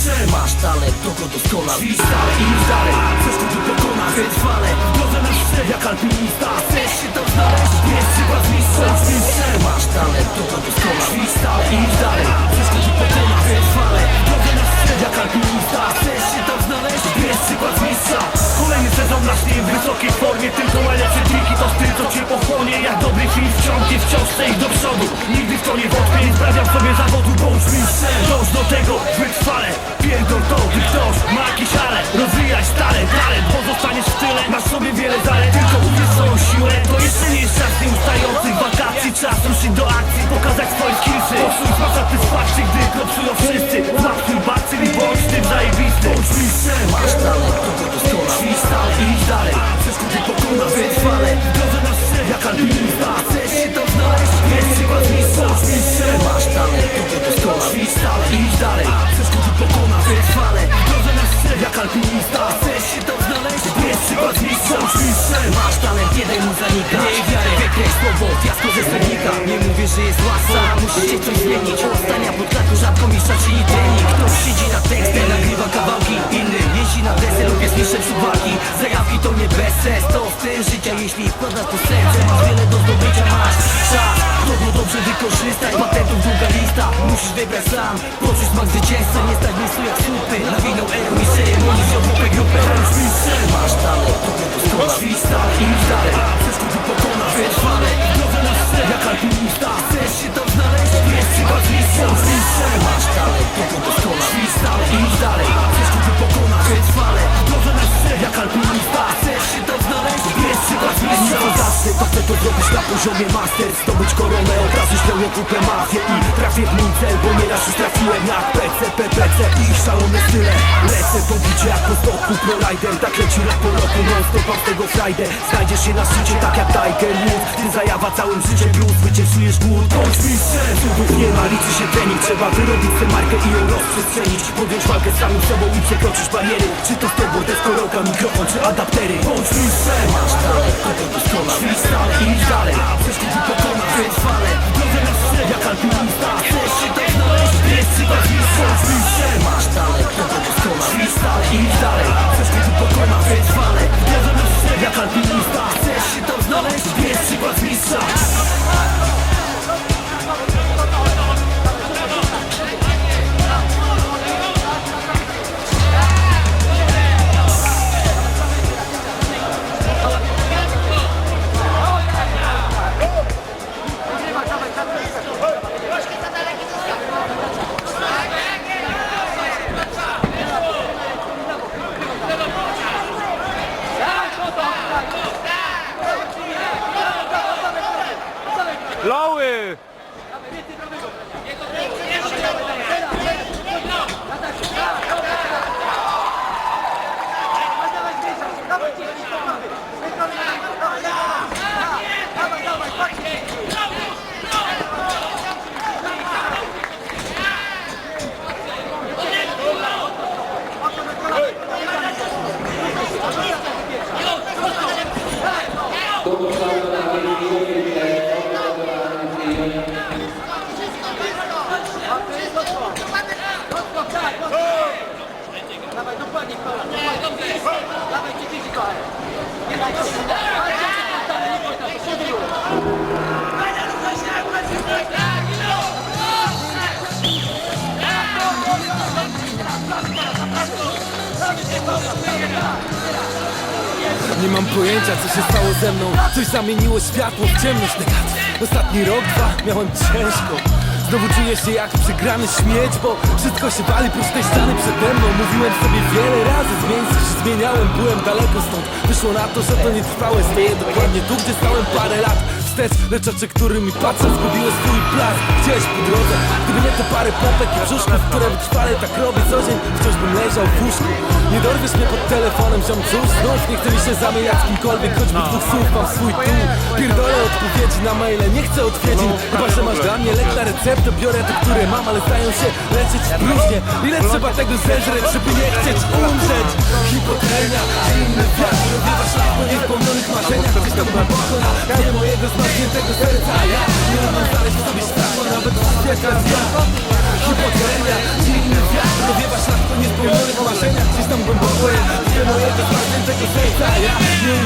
mistrzem Masz talent, to go i idź dalej Przeszkód pokona, wytrwale. W drodze na szczyt, jak alpinista. Chcesz się tam znaleźć? Bierz przykład z mistrzem Masz talent, to go i idź dalej Kolejny sezon na śnie w wysokiej formie Tylko najlepsze triki to styl, co cię pochłonie Jak dobry film wciągnie, wciąż chcę do przodu. Nigdy w to nie wątpię, nie sprawiam sobie zawodu Bądź mistrzem, dąż do tego, wytrwale. Pierdol to, gdy ktoś ma jakiś ale Rozwijaj zmienić Ostania pod karku rzadko mistrza czyni trening Ktoś siedzi na tekstem, nagrywa kawałki. Inny jeździ na desce lub jest mistrzem suwaki Zajawki to nie bez sens, to styl życia Jeśli wkładasz to serce, masz wiele do zdobycia Masz czas, to go dobrze wykorzystać Patentów długa lista, musisz wybrać sam. Poczuć smak zwycięzcy, nie stać miejscu jak talent, to doskonał Freestyle i idź dalej, przeszkód pokona Wytrwale, w drodze na szczyt, jak alpinista Chcesz się tam znaleźć? Jest przykład mistrza to zacznę, to chcę to zrobić na poziomie master Zdobyć koronę, razu spełnię kupę mafię I trafię w mój cel, bo nieraz już trafiłem jak PC, PPC i ich szalone style. Lecę po bicie jak po stopku ProRider Tak leci rap po roku, non stop z tego frajdę. Znajdziesz się na szczycie tak jak Tiger Woods. Ty zajawa całym życiem blues, wycieszujesz głód. Bądź mistrzem, cudów nie ma, liczy się trening. Trzeba wyrobić tę markę i ją rozprzestrzenić. Podjąć walkę z samym sobą i przekroczyć bariery. Czy to snowboard, deskorolka, mikrofon czy adaptery? Bądź mistrzem, masz talent, to to doskonał Freestyle. I idź dalej, przeszkód pokona Wytrwale, w drodze na szczyt, jak alpinista Chcesz się siete dove Nie mam pojęcia co się stało ze mną. Coś zamieniło światło w ciemność. Negatyw Ostatni rok, dwa miałem ciężko. Znowu czuję się jak przegrany śmieć Bo wszystko się wali prócz tej ściany przede mną. Mówiłem sobie wiele razy zmień się zmieniałem Byłem daleko stąd. Wyszło na to, że to nie trwałe Stoję dokładnie tu, gdzie stałem parę lat Lecz oczy, którymi patrzę Zgubiły swój blask Gdzieś po drodze Gdyby nie te parę popek i brzuszków Które wytrwale tak robię co dzień Wciąż bym leżał w łóżku. Nie dorwiesz mnie pod telefonem Ziom cóż, znów nie chce mi się zamieniać z kimkolwiek Choćby dwóch słów mam swój tu. Pierdolę odpowiedzi na maile Nie chcę odwiedzin. Chyba, że masz dla mnie lek na receptę Biorę te, które mam, ale zdają się leczyć próżnie Ile trzeba tego zeżreć, żeby nie chcieć umrzeć? Hipotermia, inny wiatr Rozwiewa szlak po niespełnionych marzeniach. Gdzieś tam głęboko na dnie mojego zmarzniętego serca. A ja nie umiem znaleźć w sobie światła Nawet w świetle zmian Hipotermia, zimny wiatr. Powiewa szlak po niespełnionych marzeniach. Gdzieś tam głęboko Wie mojego zmarzniętego serca. Ja nie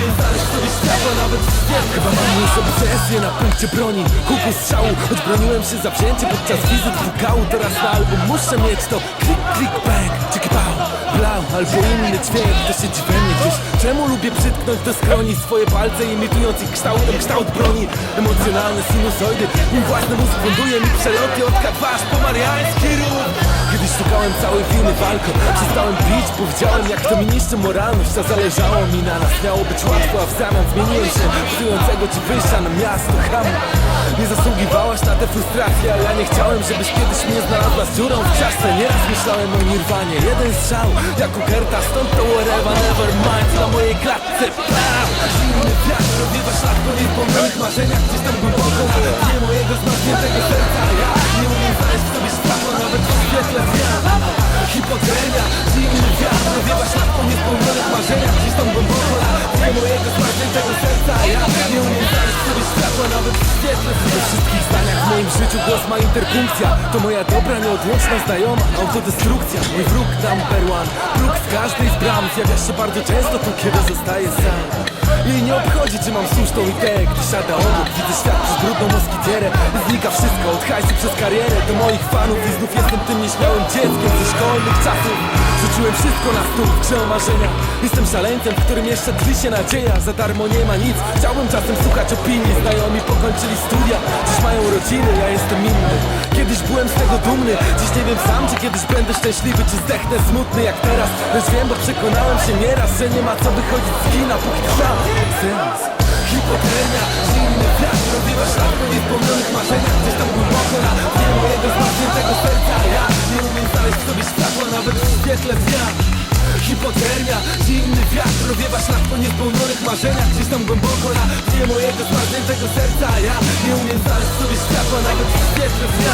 na punkcie broni. Kuku strzału, choć broniłem się zawzięcie Podczas wizyt WKU Teraz na album muszę mieć to Klik, klik, bang, ciki pał Blau, albo inny dźwięk To siedzi we mnie gdzieś. Czemu lubię przytknąć do skroni Swoje palce imitując ich kształtem kształt broni. Emocjonalne sinusoidy Mój własny mózg funduje mi przeloty Od K2 aż po mariański ruch szukałem całej winy walką Przestałem pić, bo widziałem jak to mi niszczy moralność A zależało mi na nas, miało być łatwo A w zamian zmieniłem się. Psującego ci wyjścia na miasto Ham. Nie zasługiwałaś na te frustracje A ja nie chciałem, żebyś kiedyś mnie znalazła z dziurą w czaszce Nieraz myślałem o nirwanie Jeden strzał, jak u Stąd to wherever, never mind. Na mojej klatce, bam Zimny wiatr rozwiewa szlak po niezpomnianych marzeniach Gdzieś tam głęboko na dnie mojego zmarzniętego serca świetle zmian Hipotermia, zimny wiatr rozwiewa szlak po niespełnionych marzeniach Gdzieś tam głęboko na dnie mojego zmarzniętego serca Ja nie umiem znaleźć sobie światła Nawet w świetle zmian We wszystkich zdaniach w moim życiu głos ma interpunkcja To moja dobra, nieodłączna znajoma Autodestrukcja, mój wróg number one Próg z każdej z bram Zjawia się bardzo często tu, kiedy zostaję sam jej nie obchodzi, czy mam słuszną ideę Gdy siada obok, widzę świat przez brudną moskitierę. Znika wszystko, od hajsu przez karierę Do moich fanów i znów jestem tym nieśmiałym dzieckiem Ze szkolnych czasów. Rzuciłem wszystko na stół grze o marzenia Jestem szaleńcem, w którym jeszcze tli się nadzieja. Za darmo nie ma nic, chciałbym czasem słuchać opinii. Znajomi pokończyli studia, dziś mają rodziny, ja jestem inny Kiedyś byłem z tego dumny, dziś nie wiem sam Czy kiedyś będę szczęśliwy, czy zdechnę smutny jak teraz. Lecz wiem, bo przekonałem się nieraz, że nie ma co wychodzić z kina, póki trwa sens. Hipotermia, zimny wiatr Rozwiewa szlak po niespełnionych marzeniach. Gdzieś tam głęboko na dnie mojego zmarzniętego serca. Ja nie umiem znaleźć w sobie światła Nawet w świetle zmian Hipotermia, zimny wiatr Rozwiewa szlak po niespełnionych marzeniach. Gdzieś tam głęboko na dnie mojego zmarzniętego serca. Ja nie umiem znaleźć sobie światła Nawet w świetle zmian